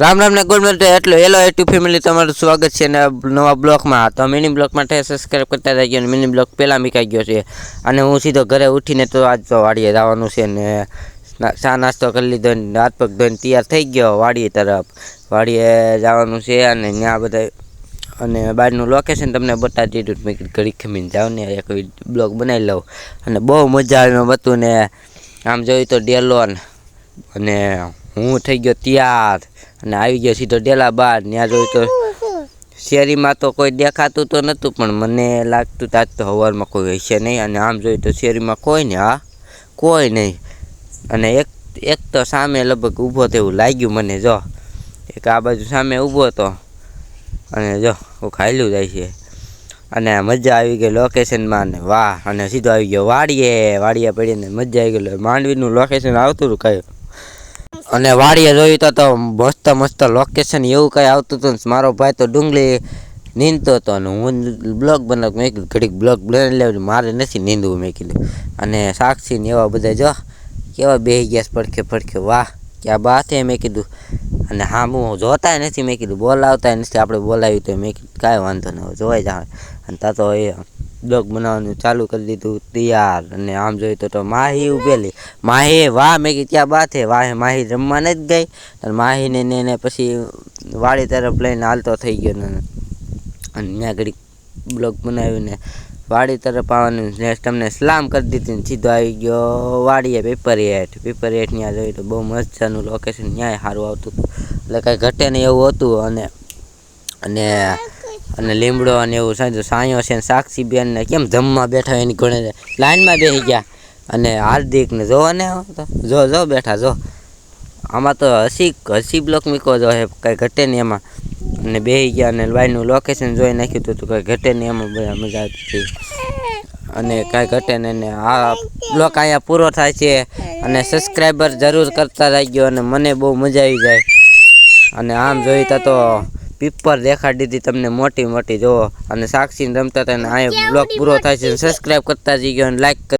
રામ રામ ને good morning એટલે hello at family તમારું સ્વાગત છે ને નવા બ્લોકમાં. તો મિની બ્લોક માટે સબસ્ક્રાઈબ કરતા થઈ ગયો અને મિની બ્લોક પહેલાં મીકાઈ ગયો છે. અને હું સીધો ઘરે ઉઠીને તો આજ તો વાડીએ જવાનું છે ને ના- ચા નાસ્તો કરી લીધો ને હાથ પગ ધોઈને તૈયાર થઈ ગયો વાડીએ તરફ. વાડીએ જવાનું છે અને ત્યાં બધા અને બહારનું લોકેશન તમને બતાવી દીધું મેં ઘડી ખમીને જાઉં ને એક બ્લોગ બનાવી લઉં. અને બહુ મજા આવી એમાં હતું ને આમ જોયું તો ડેલોન અને હું થઈ ગયો તૈયાર. અને આવી ગયો સીધો ડેલા બહાર ત્યાં જોયું તો શેરીમાં તો કોઈ દેખાતું તો નહોતું પણ મને લાગતું તાજ તો હવારમાં કોઈ હશે નહીં. અને આમ જોયું તો શેરીમાં કોઈ નહીં, હા? કોઈ નહીં. અને એક એક તો સામે લગભગ ઊભો તેવું લાગ્યું મને, જો. એક આ બાજુ સામે ઊભો હતો. અને જો હું ખાયલું જાય છે. અને મજા આવી ગઈ લોકેશનમાં ને વાહ. અને સીધો આવી ગયો વાડીએ. વાડીએ પડીને મજા આવી ગયો માંડવીનું લોકેશન આવતું હતું કયું અને વાડીએ જોયું તો મસ્ત મસ્ત લોકેશન એવું કંઈ આવતું હતું મારો ભાઈ તો ડુંગળી નીંદતો હતો અને હું બ્લોગ બનાવ મેં કીધું ઘડીક બ્લોગ બનાવી લેવું મારે નથી નીંદવું, મેં કીધું. અને સાક્ષી ને એવા બધા જો, કેવા બેહી ગયા પડખે પડખે. વાહ, ક્યાં બાત હે મેં કીધું. અને હા, હું જોતા નથી, મેં કીધું. બોલાવતા નથી, આપણે બોલાવ્યું તો મેં કીધું, કાંઈ વાંધો ન જોવાઈ જાય અને તા તો એ બ્લોગ બનાવવાનું ચાલુ કરી દીધું, તૈયાર. અને આમ જોઈએ તો તો માહી ઉભેલી. માહી વાહ મેં કીધું ક્યાં બાથે વાહ માહી રમવા નથી ગઈ. અને માહીને ને એને પછી વાડી તરફ લઈને હાલતો થઈ ગયો ને અને ત્યાં ઘડી બ્લોગ બનાવીને વાડી તરફ આવવાનું. ને તમને સલામ કરી દીધી ને સીધો આવી ગયો. વાડીએ પેપર હેઠ. પેપર હેઠ ત્યાં જોયું તો બહુ મસ્તનું લોકેશન ત્યાંય સારું આવતું હતું. એટલે કાંઈ ઘટે નહીં એવું હતું. અને અને અને લીમડો અને એવું સાંજ સાયો છે સાક્ષી બેન ને કેમ જમવા બેઠા એની ઘણે લાઈનમાં બેસી ગયા. અને હાર્દિક ને જોવો ને જો જો બેઠા, જો. આમાં તો હસી હસી બ્લોક મૂકો જો હે કાંઈ ઘટે નહીં એમાં. અને બેસી ગયા અને વાયનું લોકેશન જોઈ નાખ્યું હતું તો કાંઈ ઘટે નહીં એમાં બધા મજા આવતી અને કાંઈ ઘટે નહીં ને આ બ્લોક અહીંયા પૂરો થાય છે. અને સબસ્ક્રાઈબર જરૂર કરતા ગયો અને મને બહુ મજા આવી જાય. અને આમ જોઈતા તો પીપર દેખાડી દીધી તમને મોટી મોટી જો અને સાક્ષી રમતા હતા અને અહીંયા બ્લોગ પૂરો થાય છે. સબસ્ક્રાઈબ કરતા જઈ ગયો અને લાઈક